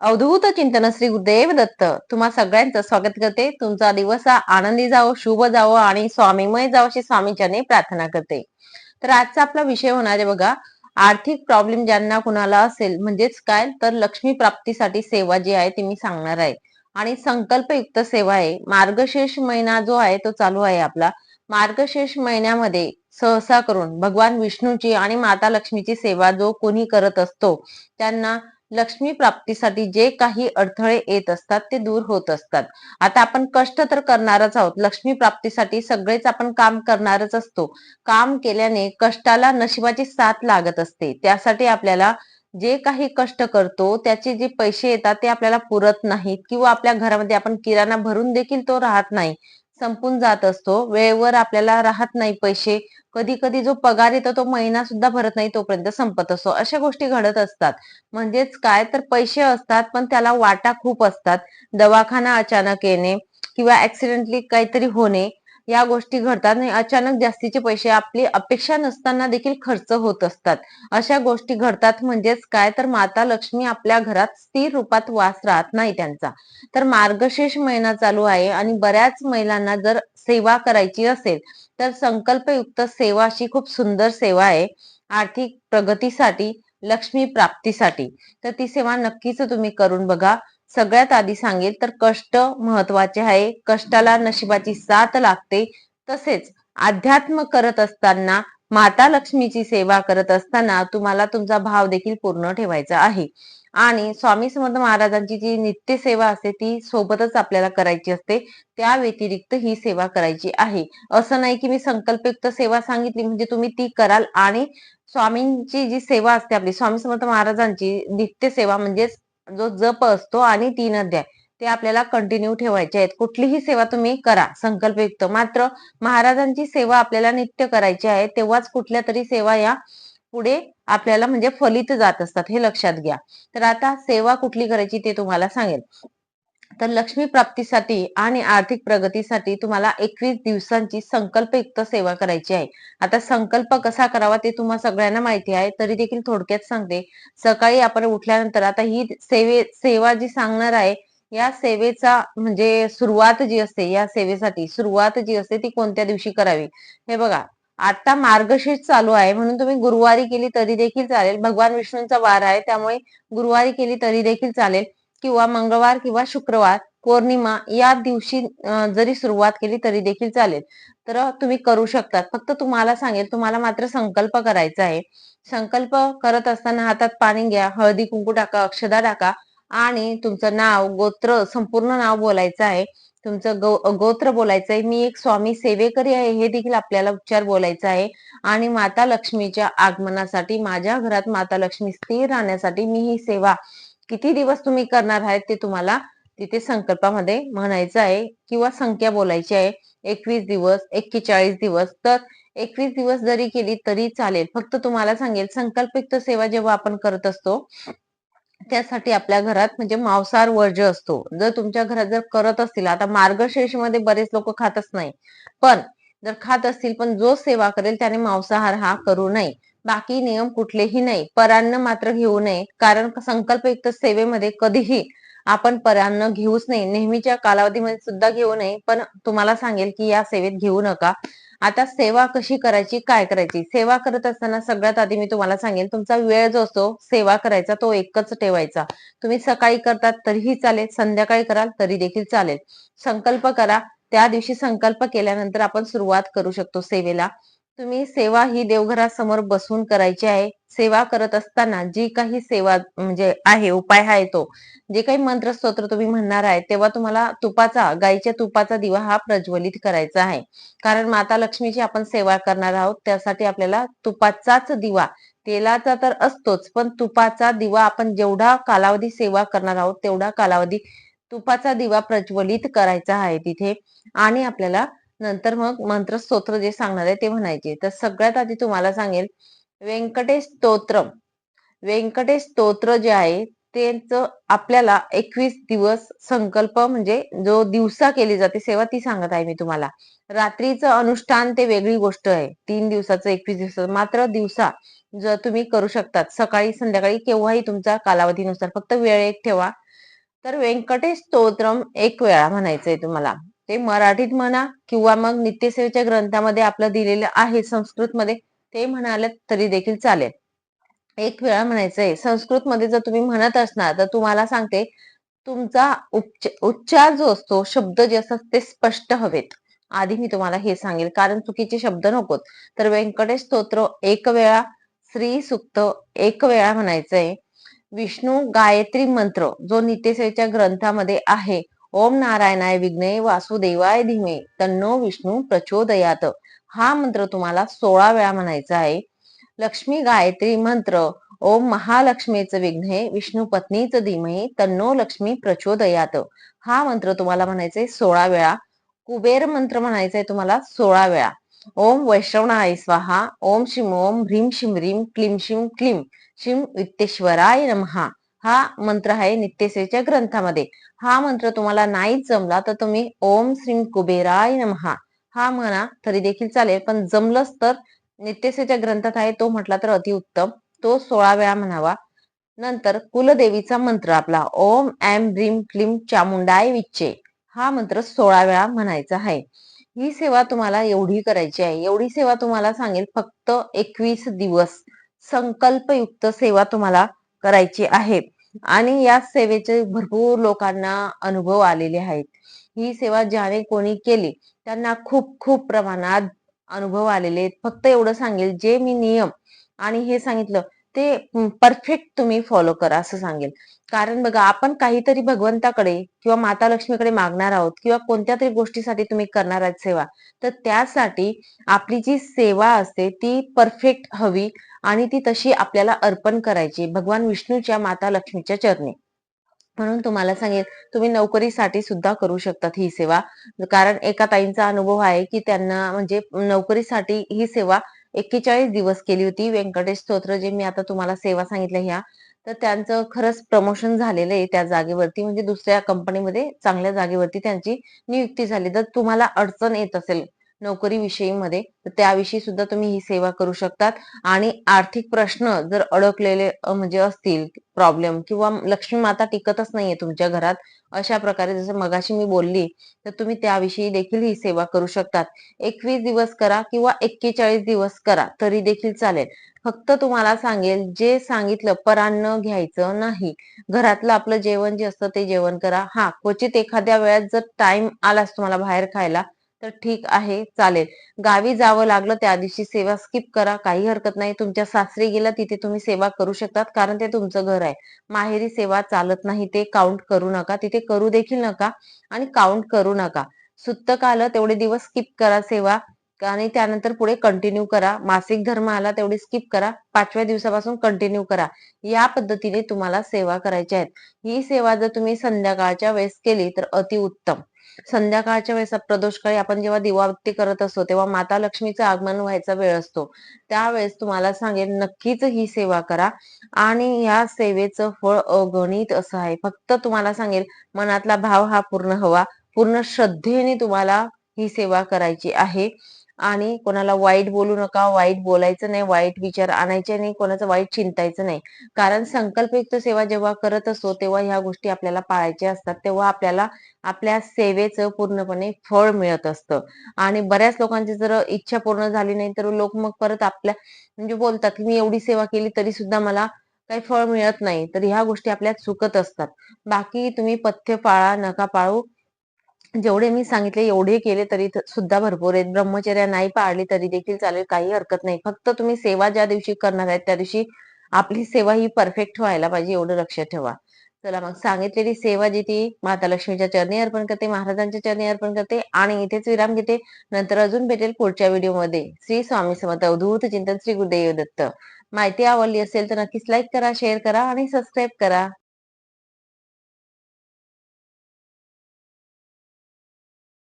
अवधूत चिंतन श्री गुरुदेव दत्त. तुम्हा सगळ्यांचं स्वागत करते. तुमचा दिवस हा आनंदी जावो शुभ जावो आणि स्वामीमय जावो अशी स्वामीच्याने प्रार्थना करते. तर आजचा आपला विषय होणार आहे बघा. आर्थिक प्रॉब्लेम ज्यांना कुणाला असेल म्हणजेच काय? तर लक्ष्मी प्राप्तीसाठी सेवा जी आहे ती मी सांगणार आहे. आणि संकल्पयुक्त सेवा आहे. मार्गशीर्ष महिना जो आहे तो चालू आहे आपला. मार्गशीर्ष महिन्यामध्ये सहसा करून भगवान विष्णूची आणि माता लक्ष्मीची सेवा जो कोणी करत असतो त्यांना लक्ष्मी प्राप्तीसाठी जे काही अडथळे येत असतात ते दूर होत असतात. आता आपण कष्ट तर करणारच आहोत. लक्ष्मी प्राप्तीसाठी सगळेच आपण काम करणारच असतो. काम केल्याने कष्टाला नशिबाची साथ लागत असते. त्यासाठी आपल्याला जे काही कष्ट करतो त्याचे जे पैसे येतात ते आपल्याला पुरत नाहीत किंवा आपल्या घरामध्ये आपण किराणा भरून देखील तो राहत नाही. संपून जात असतो. वेळेवर आपल्याला राहत नाही पैसे. कधी कधी जो पगार येतो तो महिना सुद्धा भरत नाही तोपर्यंत संपत असतो. अशा गोष्टी घडत असतात. म्हणजेच काय तर पैसे असतात पण त्याला वाटा खूप असतात. दवाखाना अचानक येणे किंवा ऍक्सिडेंटली काहीतरी होणे. या गोष्टी घडतात आणि अचानक जास्तीचे पैसे आपली अपेक्षा नसताना देखील खर्च होत असतात. अशा गोष्टी घडतात म्हणजेच काय? तर माता लक्ष्मी आपल्या घरात स्थिर रूपात वास राहत नाही त्यांचा. तर मार्गशीर्ष महिना चालू आहे आणि बऱ्याच महिलांना जर सेवा करायची असेल तर संकल्पयुक्त सेवा अशी खूप सुंदर सेवा आहे. आर्थिक प्रगतीसाठी लक्ष्मी प्राप्तीसाठी. तर ती सेवा नक्कीच तुम्ही करून बघा. सगळ्यात आधी सांगेल तर कष्ट महत्त्वाचे आहे. कष्टाला नशिबाची साथ लागते. तसेच अध्यात्म करत असताना माता लक्ष्मीची सेवा करत असताना तुम्हाला तुमचा भाव देखील पूर्ण ठेवायचा आहे. आणि स्वामी समर्थ महाराजांची जी नित्य सेवा असते ती सोबतच आपल्याला करायची असते. त्या व्यतिरिक्त ही सेवा करायची आहे. असं नाही की मी संकल्पयुक्त सेवा सांगितली म्हणजे तुम्ही ती कराल. आणि स्वामींची जी सेवा असते आपली स्वामी समर्थ महाराजांची नित्य सेवा म्हणजेच जो जप असतो आणि तीन अध्याय ते आपल्याला कंटिन्यू ठेवायचे आहेत. कुठलीही सेवा तुम्ही करा संकल्पयुक्त. मात्र महाराजांची सेवा आपल्याला नित्य करायची आहे तेव्हाच कुठल्या तरी सेवा या पुढे आपल्याला म्हणजे फलित जात असतात हे लक्षात घ्या. तर आता सेवा कुठली करायची ते तुम्हाला सांगेल. तर लक्ष्मी प्राप्तीसाठी आणि आर्थिक प्रगतीसाठी तुम्हाला एकवीस दिवसांची संकल्पयुक्त सेवा करायची आहे. आता संकल्प कसा करावा ते तुम्हाला सगळ्यांना माहिती आहे. तरी देखील थोडक्यात सांगते. सकाळी आपण उठल्यानंतर आता ही सेवे सेवा जी सांगणार आहे या सेवेचा म्हणजे सुरुवात जी असते या सेवेसाठी सुरुवात जी असते ती कोणत्या दिवशी करावी? हे बघा आता मार्गशीर्ष चालू आहे. म्हणून तुम्ही गुरुवारी केली तरी देखील चालेल. भगवान विष्णूंचा वार आहे त्यामुळे गुरुवारी केली तरी देखील चालेल. किंवा मंगळवार किंवा शुक्रवार पौर्णिमा या दिवशी जरी सुरुवात केली तरी देखील चालेल. तर तुम्ही करू शकतात फक्त तुम्हाला सांगेल तुम्हाला मात्र संकल्प करायचा आहे. संकल्प करत असताना हातात पाणी घ्या हळदी कुंकू टाका अक्षदा टाका आणि तुमचं नाव गोत्र संपूर्ण नाव बोलायचं आहे. तुमचं गो गोत्र बोलायचं आहे. मी एक स्वामी सेवेकरी आहे हे देखील आपल्याला उच्चार बोलायचा आहे. आणि माता लक्ष्मीच्या आगमनासाठी माझ्या घरात माता लक्ष्मी स्थिर राहण्यासाठी मी ही सेवा किती दिवस तुम्ही करणार आहेत ते तुम्हाला तिथे संकल्पामध्ये म्हणायचं आहे किंवा संख्या बोलायची आहे. एकवीस दिवस एक्केचाळीस दिवस. तर एकवीस दिवस जरी केली तरी चालेल. फक्त तुम्हाला सांगेल संकल्पयुक्त सेवा जेव्हा आपण करत असतो त्यासाठी आपल्या घरात म्हणजे मांसाहार वर्ज्य असतो जर तुमच्या घरात जर करत असतील आता मार्गशीर्षमध्ये बरेच लोक खातच नाही. पण जर खात असतील पण जो सेवा करेल त्याने मांसाहार हा करू नये. बाकी नियम कुठलेही नाही. परान्न मात्र घेऊ नये. कारण संकल्पयुक्त सेवेमध्ये कधीही आपण परान्न घेऊच नाही. नेहमीच्या कालावधीमध्ये सुद्धा घेऊ नये. पण तुम्हाला सांगेल की या सेवेत घेऊ नका. आता सेवा कशी करायची? काय करायची? सेवा करत असताना सगळ्यात आधी मी तुम्हाला सांगेल तुमचा वेळ जो असतो सेवा करायचा तो एकच ठेवायचा. तुम्ही सकाळी करतात तरीही चालेल संध्याकाळी कराल तरी देखील चालेल. संकल्प करा. त्या दिवशी संकल्प केल्यानंतर आपण सुरुवात करू शकतो सेवेला. तुम्ही सेवा ही देवघरासमोर बसून करायची आहे. सेवा करत असताना जी काही सेवा म्हणजे आहे उपाय आहे तो. जे काही मंत्र स्तोत्र तुम्ही म्हणणार आहे तेव्हा तुम्हाला तुपाचा गाईच्या तुपाचा दिवा हा प्रज्वलित करायचा आहे. कारण माता लक्ष्मीची आपण सेवा करणार आहोत त्यासाठी आपल्याला तुपाचाच दिवा तेलाचा तर असतोच पण तुपाचा दिवा आपण जेवढा कालावधी सेवा करणार आहोत तेवढा कालावधी तुपाचा दिवा प्रज्वलित करायचा आहे तिथे. आणि आपल्याला नंतर मग मंत्र स्तोत्र जे सांगणार आहे ते म्हणायचे. तर सगळ्यात आधी तुम्हाला सांगेल व्यंकटेश स्तोत्र. व्यंकटेश स्तोत्र जे आहे त्यांचं आपल्याला एकवीस दिवस संकल्प म्हणजे जो दिवसा केली जाते सेवा ती सांगत आहे मी तुम्हाला. रात्रीचं अनुष्ठान ते वेगळी गोष्ट आहे. तीन दिवसाचं एकवीस दिवसाचं मात्र दिवसा जर तुम्ही करू शकतात सकाळी संध्याकाळी केव्हाही तुमचा कालावधीनुसार फक्त वेळ एक ठेवा. तर व्यंकटेश स्तोत्रम एक वेळा म्हणायचंय तुम्हाला. ते मराठीत म्हणा किंवा मग नित्यसेवेच्या ग्रंथामध्ये आपलं दिलेलं आहे संस्कृतमध्ये ते म्हणाले तरी देखील चालेल. एक वेळा म्हणायचंय संस्कृतमध्ये जर तुम्ही म्हणत असणार तर तुम्हाला सांगते तुमचा उच्चार जो असतो शब्द जे असतात ते स्पष्ट हवेत. आधी मी तुम्हाला हे सांगेल कारण चुकीचे शब्द नकोत. तर व्यंकटेश स्तोत्र एक वेळा श्री सुक्त एक वेळा म्हणायचंय. विष्णू गायत्री मंत्र जो नित्यसेच्या ग्रंथामध्ये आहे ओम नारायणाय विघ्ने वासुदेवाय धीमे तन्नो विष्णू प्रचोदयात. हा मंत्र तुम्हाला सोळा वेळा म्हणायचा आहे. लक्ष्मी गायत्री मंत्र. ओम महालक्ष्मीचं विघ्ने विष्णू पत्नीच धीमे तन्नो लक्ष्मी प्रचोदयात. हा मंत्र तुम्हाला म्हणायचंय सोळा वेळा. कुबेर मंत्र म्हणायचंय तुम्हाला सोळा वेळा. ओम वैष्णवनाय स्वाहा. ओम शिम ओम ह्रीम शिम ह्रीम क्लीम शिम क्लीम. शिम वित्तेश्वराय नमहा. हा मंत्र आहे नित्यसेच्या ग्रंथामध्ये. हा मंत्र तुम्हाला नाही जमला तर तुम्ही ओम श्रीम कुबेराय नमहा. हा म्हणा तरी देखील चालेल पण जमलंच तर नित्यसेच्या ग्रंथात आहे तो म्हटला तर अतिउत्तम तो सोळा वेळा म्हणावा. नंतर कुलदेवीचा मंत्र आपला ओम एम ब्रीम क्लीम चामुंडाय विच्चे. हा मंत्र सोळा वेळा म्हणायचा आहे. ही सेवा तुम्हाला एवढी करायची आहे. एवढी सेवा तुम्हाला सांगेल फक्त एकवीस दिवस संकल्पयुक्त सेवा तुम्हाला करायची आहे. आणि या सेवेचे भरपूर लोकांना अनुभव आलेले आहेत. ही सेवा ज्याने कोणी केली त्यांना खूप खूप प्रमाणात अनुभव आलेले आहेत. फक्त एवढं सांगेल जे मी नियम आणि हे सांगितलं ते परफेक्ट तुम्ही फॉलो करा असं सांगेल. कारण बघा आपण काहीतरी भगवंताकडे किंवा माता लक्ष्मीकडे मागणार आहोत किंवा कोणत्या तरी गोष्टीसाठी तुम्ही करणार आहात सेवा तर त्यासाठी आपली जी सेवा असते ती परफेक्ट हवी आणि ती तशी आपल्याला अर्पण करायची. भगवान विष्णूच्या माता लक्ष्मीच्या चरणी. म्हणून तुम्हाला सांगेल तुम्ही नोकरीसाठी सुद्धा करू शकतात ही सेवा. कारण एका ताईंचा अनुभव आहे की त्यांना म्हणजे नोकरीसाठी ही सेवा एक्केचाळीस दिवस केली होती. व्यंकटेश स्तोत्र जे मी आता तुम्हाला सेवा सांगितल्या ह्या तर त्यांचं खरंच प्रमोशन झालेलं आहे त्या जागेवरती. म्हणजे दुसऱ्या कंपनीमध्ये चांगल्या जागेवरती त्यांची नियुक्ती झाली. तर तुम्हाला अडचण येत असेल नोकरीविषयी मध्ये तर त्याविषयी सुद्धा तुम्ही ही सेवा करू शकतात. आणि आर्थिक प्रश्न जर अडकलेले म्हणजे असतील प्रॉब्लेम किंवा लक्ष्मी माता टिकतच नाहीये तुमच्या घरात अशा प्रकारे जसं मगाशी मी बोलली तर तुम्ही त्याविषयी देखील ही सेवा करू शकतात. एकवीस दिवस करा किंवा एक्केचाळीस दिवस करा तरी देखील चालेल. फक्त तुम्हाला सांगेल जे सांगितलं परान्न घ्यायचं नाही. घरातलं आपलं जेवण जे असतं ते जेवण करा. हा क्वचित एखाद्या वेळात जर टाइम आलाच तुम्हाला बाहेर खायला तर ठीक आहे चालेल. गावी जावं लागलं त्या दिवशी सेवा स्किप करा काही हरकत नाही. तुमच्या सासरी गेला तिथे तुम्ही सेवा करू शकतात कारण ते तुमचं घर आहे. माहेरी सेवा चालत नाही ते काउंट करू नका. तिथे करू देखील नका आणि काउंट करू नका. सुत्तक आलं तेवढे दिवस स्किप करा सेवा आणि त्यानंतर पुढे कंटिन्यू करा. मासिक धर्म आला तेवढे स्किप करा. पाचव्या दिवसापासून कंटिन्यू करा. या पद्धतीने तुम्हाला सेवा करायच्या आहेत. ही सेवा जर तुम्ही संध्याकाळच्या वेळेस केली तर अतिउत्तम. संध्याकाळच्या वेळेस प्रदोषकाळी आपण जेव्हा दिवाबत्ती करत असतो तेव्हा माता लक्ष्मीचं आगमन व्हायचा वेळ असतो. त्यावेळेस तुम्हाला सांगेल नक्कीच ही सेवा करा. आणि या सेवेचं फळ अगणित असं आहे. फक्त तुम्हाला सांगेल मनातला भाव हा पूर्ण हवा. पूर्ण श्रद्धेने तुम्हाला ही सेवा करायची आहे. आणि कोणाला वाईट बोलू नका वाईट बोलायचं नाही वाईट विचार आणायचे नाही कोणाचं वाईट चिंतायचं नाही. कारण संकल्पयुक्त सेवा जेव्हा करत असतो तेव्हा ह्या गोष्टी आपल्याला पाळायच्या असतात तेव्हा आपल्याला आपल्या सेवेचं पूर्णपणे फळ मिळत असतं. आणि बऱ्याच लोकांची जर इच्छा पूर्ण झाली नाही तर लोक मग परत आपल्या म्हणजे बोलतात की मी एवढी सेवा केली तरी सुद्धा मला काही फळ मिळत नाही. तर ह्या गोष्टी आपल्या चुकत असतात. बाकी तुम्ही पथ्य पाळा नका पाळू. जेवढे मी सांगितले एवढे केले तरी सुद्धा भरपूर आहेत. ब्रह्मचर्या नाही पाळली तरी देखील चालेल काही हरकत नाही. फक्त तुम्ही सेवा ज्या दिवशी करणार आहेत त्या दिवशी आपली सेवा ही परफेक्ट व्हायला पाहिजे एवढं लक्षात ठेवा. चला मग सांगितलेली सेवा जी ती माता लक्ष्मीच्या चरणी अर्पण करते महाराजांच्या चरणी अर्पण करते आणि इथेच विराम घेते. नंतर अजून भेटेल पुढच्या व्हिडिओमध्ये. श्री स्वामी समर्थ अवधूत चिंतन श्री गुरुदेव दत्त. माहिती आवडली असेल तर नक्कीच लाईक करा शेअर करा आणि सबस्क्राईब करा.